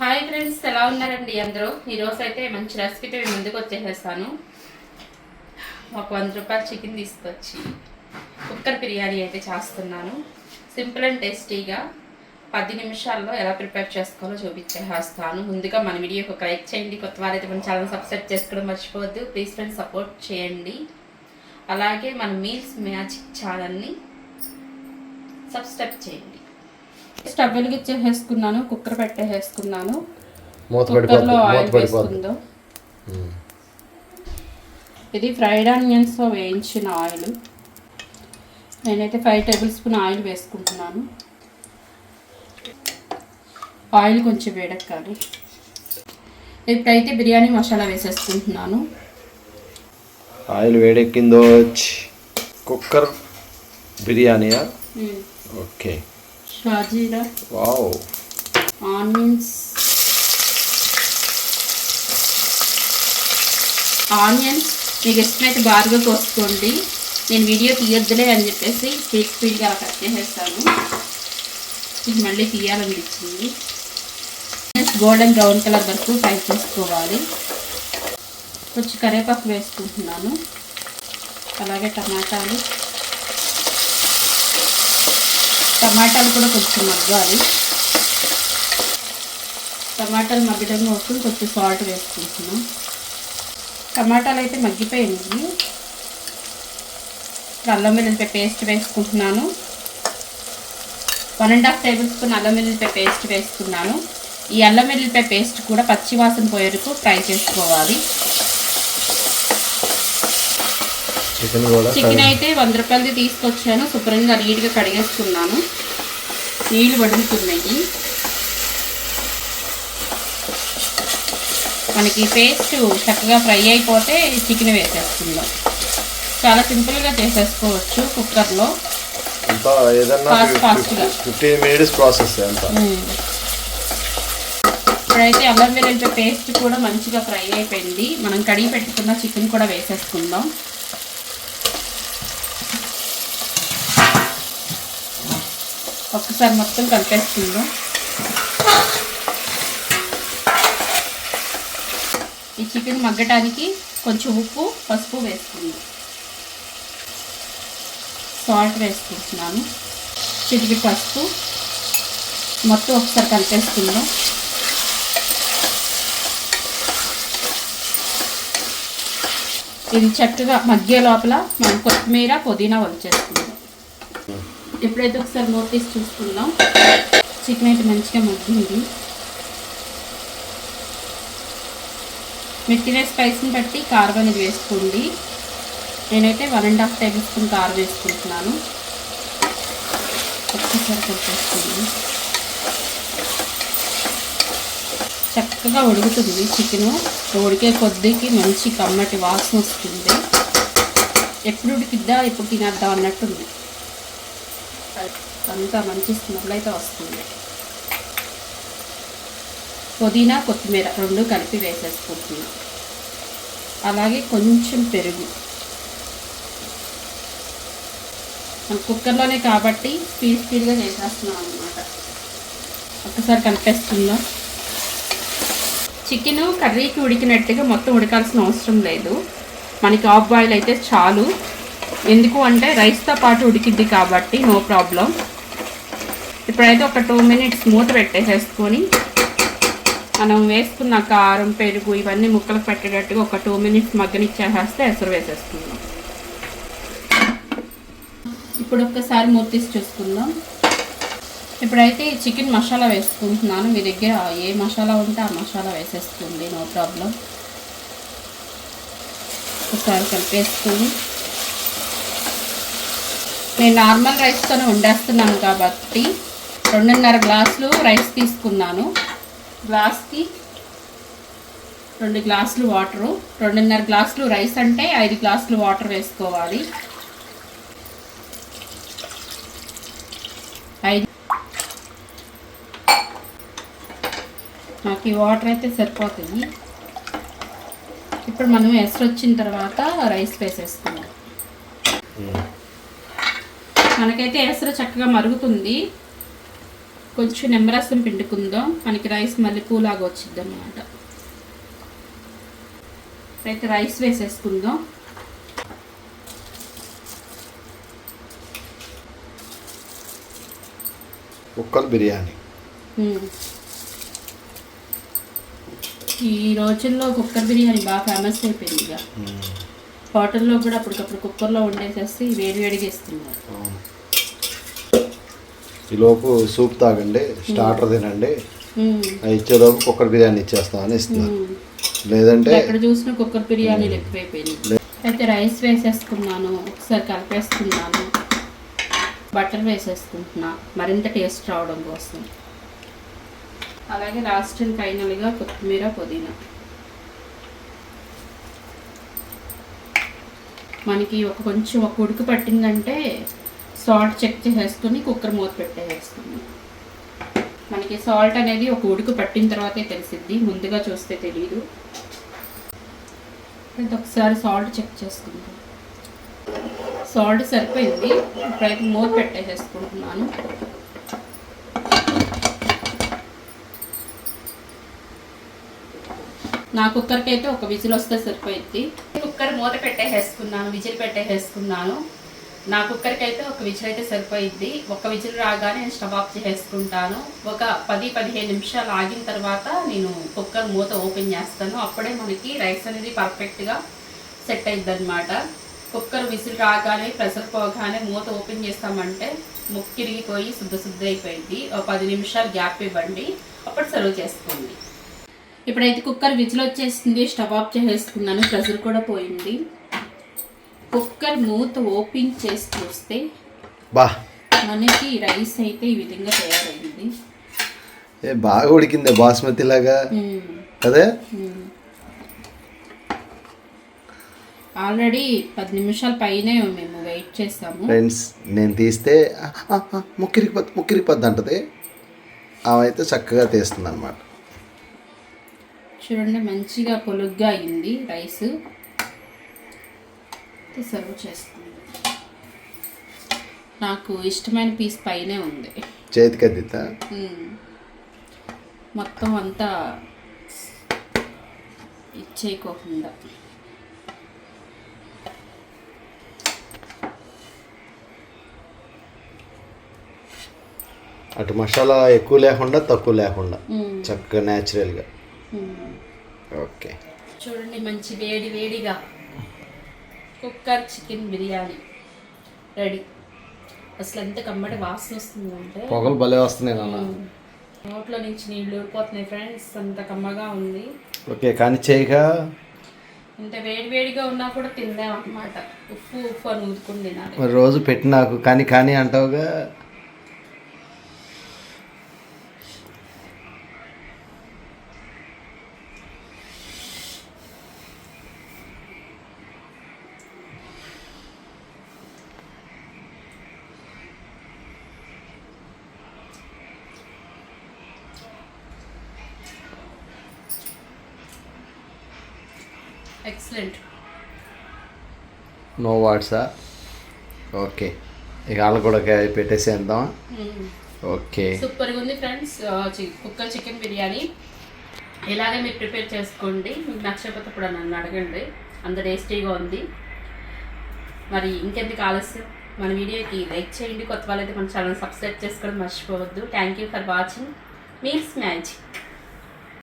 Hi friends ఎలా ఉన్నారండి అందరూ? ఈరోజు అయితే మంచి రెసిపీతో నేను ముందుకు వచ్చేసేస్తాను. ఒక వంద రూపాయల చికెన్ తీసుకొచ్చి కుక్కర్ బిర్యానీ అయితే చేస్తున్నాను. సింపుల్ అండ్ టేస్టీగా పది నిమిషాల్లో ఎలా ప్రిపేర్ చేసుకోవాలో చూపించేస్తాను ముందుగా మన వీడియోకి ఒక లైక్ చేయండి. కొత్త వారైతే మన ఛానల్ సబ్స్క్రైబ్ చేసుకోవడం మర్చిపోవద్దు. ప్లీజ్ ఫ్రెండ్స్ సపోర్ట్ చేయండి. అలాగే మన మీల్స్ మ్యాజిక్ ఛానల్ని సబ్స్క్రైబ్ చేయండి. స్టవ్ వెలిగించేసేసుకున్నాను కుక్కర్ పెట్టేసేసుకున్నాను కుక్కర్లో ఆయిల్ వేసుకుందాం ఇది ఫ్రైడ్ ఆనియన్స్తో వేయించిన ఆయిల్. నేనైతే ఫైవ్ టేబుల్ స్పూన్ ఆయిల్ వేసుకుంటున్నాను. ఆయిల్ కొంచెం వేడెక్కాలి. ఇప్పుడైతే బిర్యానీ మసాలా వేసేసుకుంటున్నాను. ఆయిల్ వేడెక్కిందో cooker బిర్యానీయా? Okay. Shahjeera wow onions onions మీకు ఇష్టమైతే బారుగా కోసుకోండి. నేను వీడియో తీయొద్దులే అని చెప్పేసి స్పీడ్ స్పీడ్గా అలా కట్ చేసేస్తాను. ఇది మళ్ళీ తీయాలనిపించింది గోల్డెన్ బ్రౌన్ కలర్ వరకు ఫ్రై చేసుకోవాలి. కొంచెం కరివేపాకు వేసుకుంటున్నాను. అలాగే టమాటాలు. టమాటాలు కూడా కొంచెం మగ్గాలి. టమాటాలు మగ్గడం కోసం కొంచెం సాల్ట్ వేసుకుంటున్నాం. టమాటాలు అయితే మగ్గిపోయింది అల్లం వెల్లుల్లిపాయ పేస్ట్ వేసుకుంటున్నాను. One and half tablespoon అల్లం వెల్లుల్లిపాయ పేస్ట్ వేసుకున్నాను. ఈ అల్లం వెల్లుల్లిపాయ పేస్ట్ కూడా పచ్చివాసన పోయేందుకు ఫ్రై చేసుకోవాలి. చికెన్ కూడా చికెన్ అయితే వంద రూపాయలది తీసుకొచ్చాను. శుభ్రంగా నీట్గా కడిగేసుకున్నాను. నీళ్ళు వడులుతున్నాయి మనకి పేస్ట్ చక్కగా ఫ్రై అయిపోతే చికెన్ వేసేసుకుందాం చాలా సింపుల్గా చేసేసుకోవచ్చు కుక్కర్లో. ఫిఫ్టీన్ మినిట్స్ ప్రాసెస్ అంతా. ఇప్పుడైతే అల్లం వెల్లుల్లిపాయ పేస్ట్ కూడా మంచిగా ఫ్రై అయిపోయింది. మనం కడిగి పెట్టుకున్న చికెన్ కూడా వేసేసుకుందాం. ఒక్కసారి మొత్తం కలిపేసుకుందాం. ఈ చికెన్ మగ్గటానికి కొంచెం ఉప్పు పసుపు వేసుకుందాం. సాల్ట్ వేసుకుంటున్నాను. చిటికి పసుపు. మొత్తం ఒకసారి కలిపేసుకుందాం. ఇది చక్కగా మగ్గే లోపల మనం కొత్తిమీర పుదీనా వచ్చేస్తుంది ఎప్పుడైతే ఒకసారి మూత తీసి చూసుకుందాం. చికెన్ అయితే మంచిగా మగ్గింది. మీరు తినే స్పైస్ని బట్టి కారం అనేది వేసుకోండి. నేనైతే one and half tablespoon కారం వేసుకుంటున్నాను. ఒక్కసారి చక్కగా ఉడుకుతుంది చికెను ఉడికే కొద్దికి మంచి కమ్మటి వాసన వస్తుంది. ఎప్పుడు ఉడికిద్దా ఎప్పుడు తినేద్దాం అన్నట్టుంది. అంతా మంచి స్మెల్ అయితే వస్తుంది. పుదీనా కొత్తిమీర రెండు కలిపి వేసేసుకుంటున్నాం. అలాగే కొంచెం పెరుగు. కుక్కర్లోనే కాబట్టి స్పీడ్ స్పీడ్గా చేసేస్తున్నాం అనమాట ఒక్కసారి కలిపేస్తున్నాం చికెన్ కర్రీకి ఉడికినట్టుగా మొత్తం ఉడకాల్సిన అవసరం లేదు. మనకి ఆఫ్ బాయిల్ అయితే చాలు. ఎందుకు అంటే రైస్తో పాటు ఉడికిద్ది కాబట్టి నో ప్రాబ్లం ఇప్పుడైతే ఒక టూ మినిట్స్ మూత పెట్టేసేసుకొని మనం వేసుకున్న కారం పెరుగు ఇవన్నీ ముక్కలకు పెట్టేటట్టుగా ఒక టూ మినిట్స్ మగ్గనిచ్చేసేస్తే ఎసరు వేసేసుకుందాం. ఇప్పుడు ఒక్కసారి మూత తీసి చూసుకుందాం. ఇప్పుడైతే ఈ చికెన్ మసాలా వేసుకుంటున్నాను. మీ దగ్గర ఏ మసాలా ఉంటే ఆ మసాలా వేసేస్తుంది నో ప్రాబ్లం ఒకసారి కలిపేసుకుని నేను నార్మల్ రైస్తోనే వండేస్తున్నాను కాబట్టి రెండున్నర గ్లాసులు రైస్ తీసుకున్నాను. గ్లాస్కి రెండు గ్లాసులు వాటరు రెండున్నర గ్లాసులు రైస్ అంటే ఐదు గ్లాసులు వాటర్ వేసుకోవాలి. ఐదు నాకు ఈ వాటర్ అయితే సరిపోతుంది. ఇప్పుడు మనం ఎసరు వచ్చిన తర్వాత రైస్ వేసేసుకుందాం. మనకైతే ఎసరు చక్కగా మరుగుతుంది. కొంచెం నిమ్మరసం పిండుకుందాం. మనకి రైస్ మళ్ళీ పూలాగా వచ్చింది అనమాట అయితే రైస్ వేసేసుకుందాం. కుక్కర్ బిర్యానీ. ఈ రోజుల్లో కుక్కర్ బిర్యానీ బాగా ఫేమస్ అయిపోయింది ఇక హోటల్లో కూడా అప్పటికప్పుడు కుక్కర్లో వండేసేసి వేడి వేడిగా ఇస్తున్నారు. ఈలోపు సూప్ తాగండి స్టార్టర్ తినండి. ఇచ్చేలోపు కుక్కర్ బిర్యానీ ఇచ్చేస్తామని ఇస్తున్నారు. మ్మ్. లేదంటే ఎక్కడ చూసినా కుక్కర్ బిర్యానీలు ఎక్కువైపోయినాయి అయితే రైస్ వేసేసుకున్నాను ఒకసారి కలిపేసుకున్నాను బటర్ వేసేసుకుంటున్నా మరింత టేస్ట్ రావడం కోసం. అలాగే లాస్ట్ అండ్ ఫైనల్గా కొత్తిమీర పుదీనా. మనకి ఒక కొంచెం ఒక ఉడుకు పట్టిందంటే సాల్ట్ చెక్ చేసేసుకుని కుక్కర్ మూత పెట్టేసుకుని మనకి సాల్ట్ అనేది ఒక ఉడుకు పట్టిన తర్వాతే తెలిసిద్ది ముందుగా చూస్తే తెలియదు అయితే ఒకసారి సాల్ట్ చెక్ చేసుకుందాం. సాల్ట్ సరిపోయింది. ఇప్పుడైతే మూత పెట్టేసేసుకుంటున్నాను. నా కుక్కర్కి అయితే ఒక విజిల్ వస్తే సరిపోయింది కుక్కర్ మూత పెట్టేసేసుకున్నాను విజిల్ పెట్టేసేసుకున్నాను. నా కుక్కర్కి అయితే ఒక విజిల్ అయితే సరిపోయింది ఒక విజిల్ రాగానే నేను స్టవ్ ఆఫ్ చేసేసుకుంటాను. ఒక పది పదిహేను నిమిషాలు ఆగిన తర్వాత నేను కుక్కర్ మూత ఓపెన్ చేస్తాను. అప్పుడే మనకి రైస్ అనేది పర్ఫెక్ట్గా సెట్ అయింది అనమాట కుక్కర్ విజిల్ రాగానే ప్రెషర్ పోగానే మూత ఓపెన్ చేస్తామంటే ముక్కిరిగిపోయి శుద్ధ శుద్ధ అయిపోయింది ఒక పది నిమిషాలు గ్యాప్ ఇవ్వండి. అప్పుడు సర్వ్ చేసుకోండి. ఇప్పుడైతే కుక్కర్ విజిల్ వచ్చేసింది స్టవ్ ఆఫ్ చేసేసుకున్నాను ప్రెషర్ కూడా పోయింది. కుక్కర్ మూత ఓపెన్ చేసి చూస్తే బా. మనకి రైస్ అయితే ఈ విధంగా తయారైంది. ఏ బాగా ఉడికింది బాస్మతి లాగా. అదే. ఆల్రెడీ పది నిమిషాల పైనే మేము వెయిట్ చేసాము. ఫ్రెండ్స్ నేను తీస్తే "ఆ, ఆ, ఆ, ముక్కిరిగిపోద్ది ముక్కిరిగిపోద్ది అంటది. ఆమె అయితే చక్కగా తీస్తుంది అనమాట చూడండి మంచిగా పొలుగ్గా అయింది రైస్ సర్వ్ చేసుకుంది నాకు ఇష్టమైన పీస్ పైనే ఉంది చేతికి అద్దితా. మొత్తం అంతా ఇచ్చేయకోకుండా అటు మసాలా ఎక్కువ లేకుండా తక్కువ లేకుండా. చక్కగా న్యాచురల్గా. ఓకే చూడండి మంచి వేడి వేడిగా కుక్కర్ చికెన్ బిర్యానీ రెడీ. అసలు ఎంత కమ్మటి వాసన వస్తుందంటే పొగలు భలే వస్తున్నాయి నాన్న. నోట్లో నుంచి నీళ్ళు ఊరిపోతున్నాయి ఫ్రెండ్స్ అంత కమ్మగా ఉంది. ఓకే కానీ చేయగా ఇంత వేడి వేడిగా ఉన్నా కూడా తిందాం అన్నమాట. ఉప్పు ఉప్పు అని మరి రోజు పెట్టి నాకు కానీ కానీ అంటావుగా? ఎక్సలెంట్ నో వాట్సా ఓకే ఇక వాళ్ళు కూడా పెట్టేసేద్దాం ఓకే సూపర్గా ఉంది ఫ్రెండ్స్. Cooker chicken biryani. ఇలాగే మీరు ప్రిపేర్ చేసుకోండి. మీకు నచ్చకపోతే ఇప్పుడు నన్ను అడగండి. అంత టేస్టీగా ఉంది. మరి ఇంకెందుకు ఆలస్యం? మన వీడియోకి లైక్ చేయండి. కొత్త వాళ్ళైతే మన ఛానల్ సబ్స్క్రైబ్ చేసుకోవడం మర్చిపోవద్దు. Thank you for watching meals magic